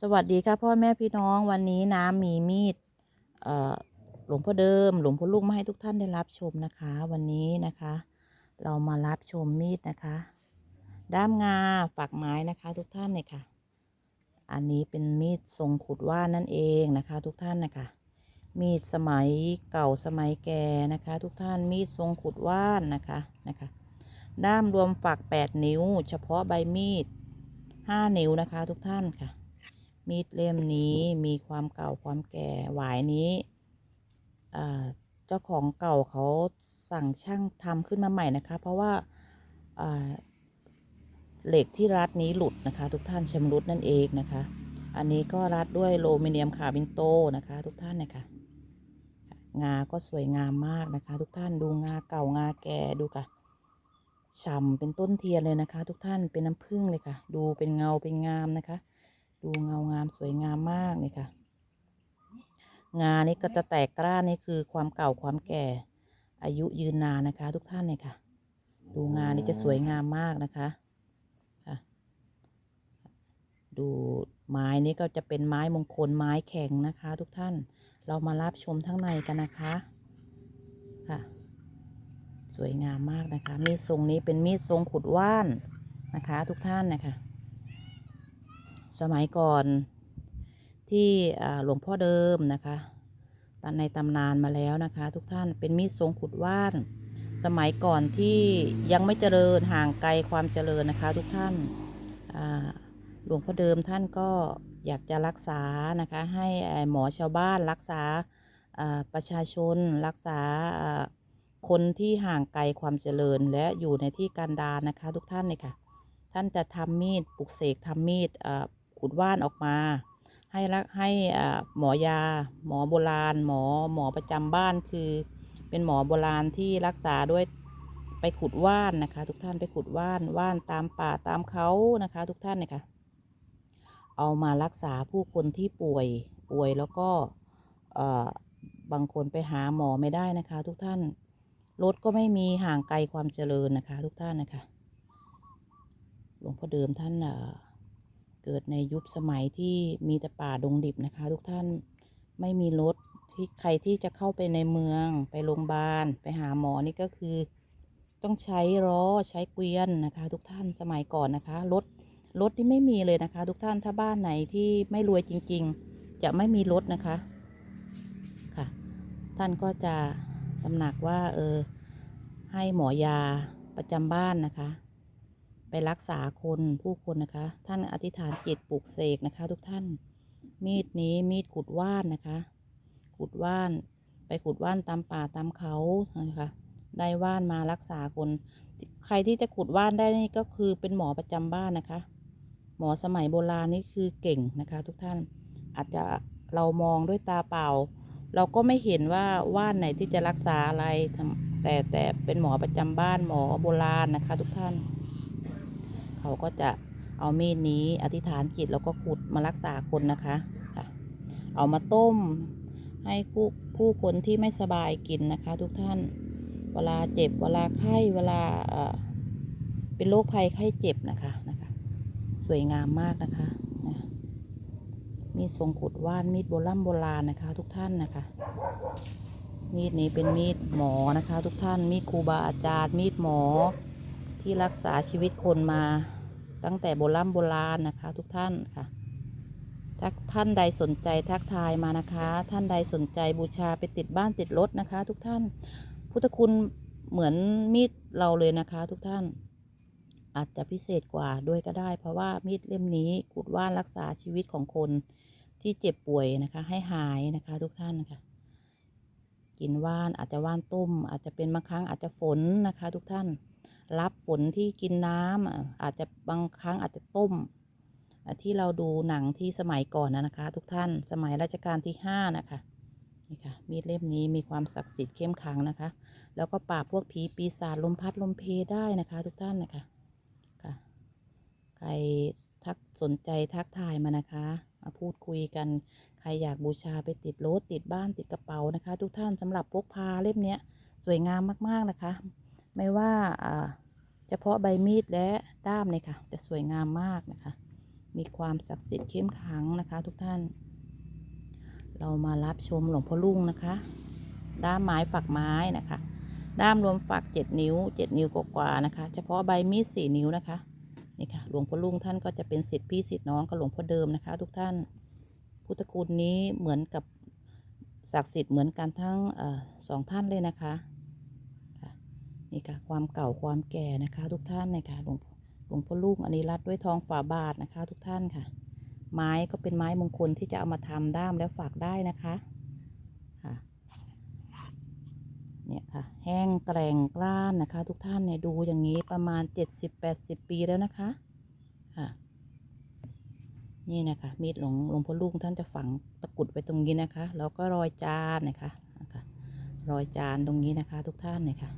สวัสดีค่ะพ่อแม่พี่น้องวันนี้น้ำมีมีดหลวงพ่อเดิม หลวงพ่อลูกมาให้ทุกท่านได้รับชมนะคะ วันนี้นะคะ เรามารับชมมีดนะคะ ด้ามงาฝักไม้นะคะทุกท่านเนี่ยค่ะ อันนี้เป็นมีดทรงขุดว่านนั่นเองนะคะทุกท่านนะคะมีดสมัยเก่าสมัยแก่นะคะ ทุกท่านมีดทรงขุดว่านนะคะนะคะ ด้ามรวมฝัก 8 นิ้ว เฉพาะใบมีด 5 นิ้วนะคะ ทุกท่านค่ะ มีดเล่มนี้มีความเก่าความแก่หวายนี้เจ้าของเก่าเขาสั่งช่างทำขึ้นมาใหม่นะคะ เพราะว่าเหล็กที่รัดนี้หลุดนะคะ ทุกท่านชำรุดนั่นเองนะคะ อันนี้ก็รัดด้วยโลมิเนียมคาร์บินโตนะคะ ทุกท่านนะคะงาก็สวยงามมากนะคะ ทุกท่านดูงาเก่างาแก่ดูค่ะฉ่ำเป็นต้นเทียนเลยนะคะ ทุกท่านเป็นน้ำผึ้งเลยค่ะ ดูเป็นเงาเป็นงามนะคะ ดูเงางามสวยงามมากนี่ค่ะ งานี่ก็จะแตกกล้านี่คือความเก่าความแก่ อายุยืนนานนะคะ ทุกท่านเนี่ยค่ะ ดูงานนี่จะสวยงามมากนะคะค่ะดูไม้นี้ก็จะเป็นไม้มงคลไม้แข็งนะคะ ทุกท่านเรามารับชมทั้งในกันนะคะค่ะ สวยงามมากนะคะ มีดทรงนี้เป็นมีดทรงขุดว่านนะคะ ทุกท่านนะคะ สมัยก่อนที่หลวงพ่อเดิมนะคะตอนในตำนานมาแล้วนะคะ ทุกท่านเป็นมีดทรงขุดว่าน สมัยก่อนที่ยังไม่เจริญห่างไกลความเจริญนะคะ ทุกท่านหลวงพ่อเดิมท่านก็อยากจะรักษานะคะ ให้หมอชาวบ้านรักษาประชาชนรักษาอ่าคนที่ห่างไกลความเจริญและอยู่ในที่กันดารนะคะ ทุกท่านเลยค่ะ ท่านจะทำมีดปลุกเสกทำมีด ขุดว่านออกมา ให้รักให้หมอยา หมอโบราณ หมอหมอประจำบ้านคือ เป็นหมอโบราณที่รักษาด้วยไปขุดว่านนะคะ ทุกท่านไปขุดว่านว่านตามป่าตามเขานะคะ ทุกท่านเนี่ยค่ะเอามารักษาผู้คนที่ป่วยป่วยแล้วก็บางคนไปหาหมอไม่ได้นะคะ ทุกท่านรถก็ไม่มีห่างไกลความเจริญนะคะ ทุกท่านนะคะหลวงพ่อเดิมท่านอ่อ เกิดในยุคสมัยที่มีแต่ป่าดงดิบนะคะ ทุกท่านไม่มีรถที่ใครที่จะเข้าไปในเมืองไปโรงพยาบาล ไปหาหมอนี่ก็คือ ต้องใช้ล้อใช้เกวียนนะคะ ทุกท่านสมัยก่อนนะคะรถรถที่ไม่มีเลยนะคะ ทุกท่านถ้าบ้านไหนที่ไม่รวยจริง ๆ จะไม่มีรถนะคะค่ะ ท่านก็จะตำหนักว่าเออให้หมอยาประจำบ้านนะคะ ไปรักษาคนผู้คนนะคะ ท่านอธิษฐานจิตปลุกเสกนะคะ ทุกท่าน มีดนี้มีดขุดว่านนะคะ ขุดว่าน ไปขุดว่านตามป่าตามเขานะคะได้ว่านมารักษาคน ใครที่จะขุดว่านได้นี่ก็คือเป็นหมอประจำบ้านนะคะ หมอสมัยโบราณนี่คือเก่งนะคะ ทุกท่านอาจจะเรามองด้วยตาเปล่า เราก็ไม่เห็นว่าว่านไหนที่จะรักษาอะไรแต่แต่เป็นหมอประจำบ้านหมอโบราณนะคะ ทุกท่าน เขาก็จะเอามีดนี้อธิษฐานจิตแล้วก็ขุดมารักษาคนนะคะค่ะเอามาต้มให้ผู้ผู้คนที่ไม่สบายกินนะคะ ทุกท่าน เวลาเจ็บ เวลาไข้ เวลาเเป็นโรคภัยไข้เจ็บนะคะนะคะ สวยงามมากนะคะนะมีดทรงขุดว่านมีดโบราณโบราณนะคะ ทุกท่านนะคะ มีดนี้เป็นมีดหมอนะคะ ทุกท่าน มีดครูบาอาจารย์ มีดหมอ ที่รักษาชีวิตคนมาตั้งแต่โบราณโบราณนะคะ ทุกท่านค่ะถ้าท่านใดสนใจทักทายมานะคะ ท่านใดสนใจบูชาไปติดบ้านติดรถนะคะ ทุกท่าน พุทธคุณเหมือนมีดเราเลยนะคะ ทุกท่าน อาจจะพิเศษกว่าด้วยก็ได้ เพราะว่ามีดเล่มนี้ขุดว่านรักษาชีวิตของคนที่เจ็บป่วยนะคะ ให้หายนะคะ ทุกท่านนะคะกินว่านอาจจะว่านต้ม อาจจะเป็นบางครั้งอาจจะฝนนะคะ ทุกท่าน รับฝนที่กินน้ำอะอาจจะบางครั้งอาจจะต้ม ที่เราดูหนังที่สมัยก่อนนะคะ ทุกท่านสมัยรัชกาลที่ห้านะคะนี่ค่ะมีดเล่มนี้มีความศักดิ์สิทธิ์เข้มขังนะคะ แล้วก็ปราบพวกผีปีศาจลมพัดลมเพได้นะคะ ทุกท่านนะคะค่ะใครทักสนใจทักทายมานะคะมาพูดคุยกัน ใครอยากบูชาไปติดรถติดบ้านติดกระเป๋านะคะ ทุกท่านสำหรับพกพาเล่มเนี้ยสวยงามมากๆนะคะ ไม่ว่าอ่าเฉพาะใบมีดและด้ามเนี่ยค่ะ จะสวยงามมากนะคะ มีความศักดิ์สิทธิ์เข้มขลังนะคะ ทุกท่าน เรามารับชมหลวงพ่อลุงนะคะ ด้ามไม้ฝักไม้นะคะ ด้ามรวมฝักเจ็ดนิ้วเจ็ดนิ้วกว่าๆนะคะ เฉพาะใบมีดสี่นิ้วนะคะนี่ค่ะหลวงพ่อลุงท่านก็จะเป็นสิทธิพี่สิทธิน้องกับหลวงพ่อเดิมนะคะ ทุกท่าน พุทธคุณนี้เหมือนกับศักดิ์สิทธิ์เหมือนกันทั้งเออสองท่านเลยนะคะ นี่ค่ะความเก่าความแก่นะคะ ทุกท่านนะคะหลวงหลวงพ่อลุงอันนี้รัดด้วยทองฝาบาทนะคะ ทุกท่านค่ะ ไม้ก็เป็นไม้มงคลที่จะเอามาทำด้ามแล้วฝากได้นะคะค่ะเนี่ยค่ะ แห้งแกร่งกล้านนะคะ ทุกท่านเนี่ยดูอย่างนี้ประมาณ 70-80 ปีแล้วนะคะค่ะนี่นะคะมีดหลวงหลวงพ่อลุงท่านจะฝังตะกุดไว้ตรงนี้นะคะ แล้วก็รอยจานนะคะนะคะรอยจานตรงนี้นะคะ ทุกท่านเนี่ยค่ะ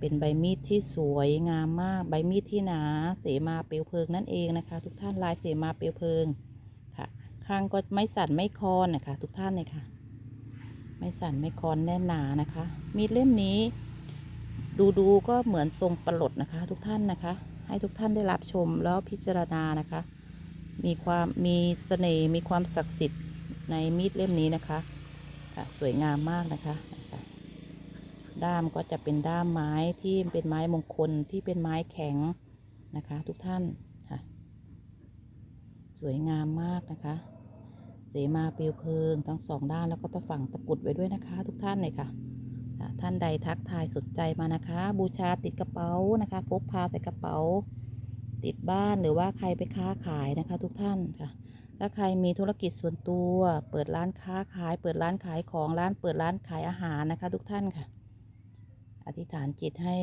เป็นใบมีดที่สวยงามมากใบมีดที่หนาเสมาเปลวเพลิงนั่นเองนะคะ ทุกท่านลายเสมาเปลวเพลิงค่ะ ข้างก็ไม่สั่นไม่คลอนนะคะ ทุกท่านเลยค่ะ ไม่สั่นไม่คลอนแน่นหนานะคะ มีดเล่มนี้ ดูดูก็เหมือนทรงปลดนะคะ ทุกท่านนะคะ ให้ทุกท่านได้รับชมแล้วพิจารณานะคะ มีความมีเสน่ห์มีความศักดิ์สิทธิ์ในมีดเล่มนี้นะคะค่ะสวยงามมากนะคะ ด้ามก็จะเป็นด้ามไม้ที่เป็นไม้มงคลที่เป็นไม้แข็งนะคะ ทุกท่านค่ะ สวยงามมากนะคะ เสมาเปลวเพลิงทั้งสองด้านแล้วก็ตะฝั่งตะกุดไว้ด้วยนะคะ ทุกท่านเลยค่ะค่ะท่านใดทักทายสนใจมานะคะ บูชาติดกระเป๋านะคะพกพาใส่กระเป๋า ติดบ้านหรือว่าใครไปค้าขายนะคะ ทุกท่านค่ะ ถ้าใครมีธุรกิจส่วนตัว เปิดร้านค้าขาย เปิดร้านขายของร้านเปิดร้านขายอาหารนะคะ ทุกท่านค่ะ อธิษฐานจิตให้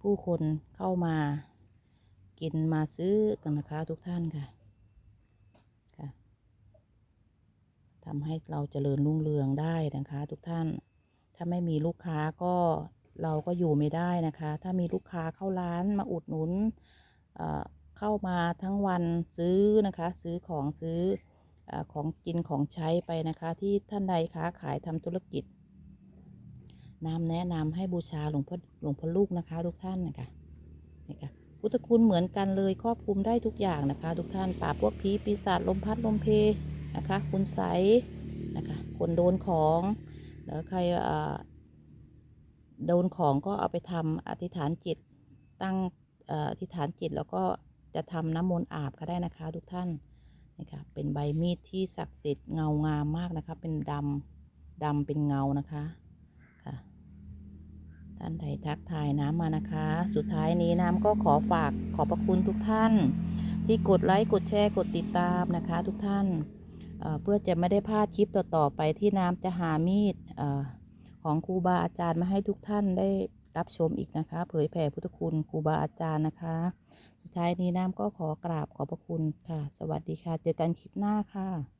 ผู้คนเข้ามากินมาซื้อกันนะคะทุกท่านค่ะค่ะทำให้เราเจริญรุ่งเรืองได้นะคะ ทุกท่าน ถ้าไม่มีลูกค้าก็เราก็อยู่ไม่ได้นะคะ ถ้ามีลูกค้าเข้าร้านมาอุดหนุนเข้ามาทั้งวันซื้อนะคะ ซื้อของซื้อออของกินของใช้ไปนะคะ ที่ท่านใดค้าขายทำธุรกิจ น้ำแนะนำให้บูชาหลวงพ่อหลวงพ่อลูกนะคะ ทุกท่านนะคะนี่ค่ะพุทธคุณเหมือนกันเลยครอบคลุมได้ทุกอย่างนะคะ ทุกท่านปราบพวกผีปีศาจลมพัดลมเพนะคะ คุณใสนะคะคนโดนของแล้วใครอ่อโดนของก็เอาไปทำอธิษฐานจิตตั้งเอ่ออธิษฐานจิตแล้วก็จะทำน้ำมนต์อาบก็ได้นะคะ ทุกท่านนะคะเป็นใบมีดที่ศักดิ์สิทธิ์เงางามมากนะคะ เป็นดำดำเป็นเงานะคะค่ะ ท่านใดทักทายน้ำมานะคะ สุดท้ายนี้น้ำก็ขอฝากขอบพระคุณทุกท่าน ที่กดไลค์กดแชร์กดติดตามนะคะ ทุกท่านเเพื่อจะไม่ได้พลาดคลิปต่อๆไปที่น้ำจะหามีดอของครูบาอาจารย์มาให้ทุกท่านได้รับชมอีกนะคะ เผยแผ่พุทธคุณครูบาอาจารย์นะคะ สุดท้ายนี้น้ำก็ขอกราบขอบพระคุณค่ะ สวัสดีค่ะ เจอกันคลิปหน้าค่ะ